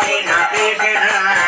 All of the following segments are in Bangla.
কৃষ্ণ কৃষ্ণ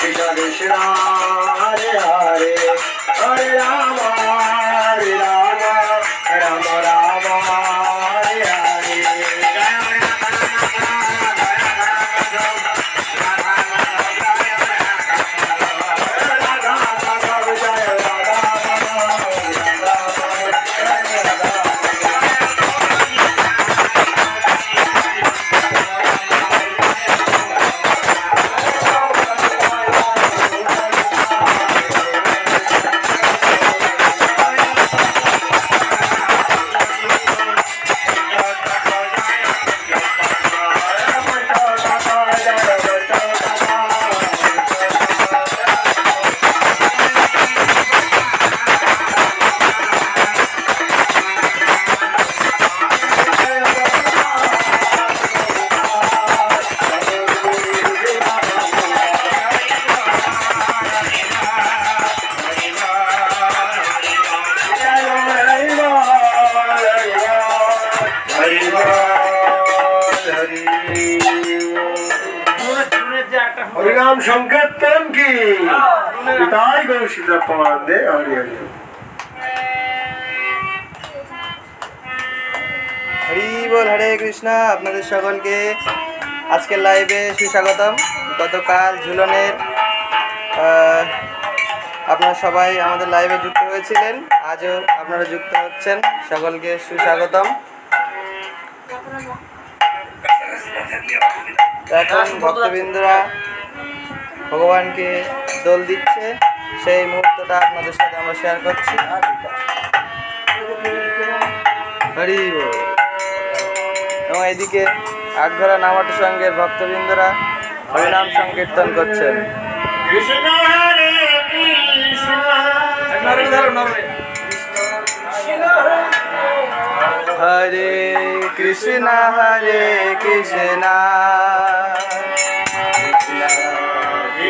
去上电视啦 হরিনাম সংকীর্তন কি? পিতাই গৌ সীতা দে হরি হরি হরি। বল, হরে কৃষ্ণা, আপনাদের সকলকে আজকের লাইভে সুস্বাগতম। গতকাল ঝুলনের আপনারা সবাই আমাদের লাইভে যুক্ত হয়েছিলেন। আজও আপনারা যুক্ত হচ্ছেন। সকলকে সুস্বাগতম। এখন ভক্তবৃন্দরা ভগবানকে দোল দিচ্ছে। সেই মুহূর্তটা আপনাদের সাথে আমরা শেয়ার করছি। এবং এদিকে আগধরা নামাটি সঙ্গের ভক্তবৃন্দরা হরিনাম সংকীর্তন করছেন। হরে কৃষ্ণ হরে কৃষ্ণ।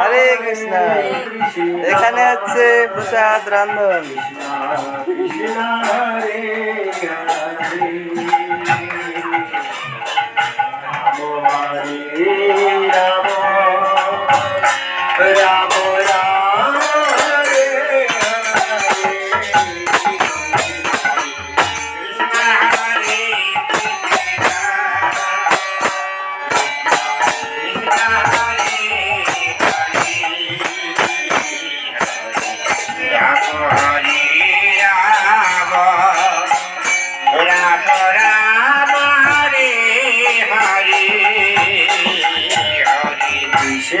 হরে কৃষ্ণ। এখানে হচ্ছে প্রসাদ রান্ধন।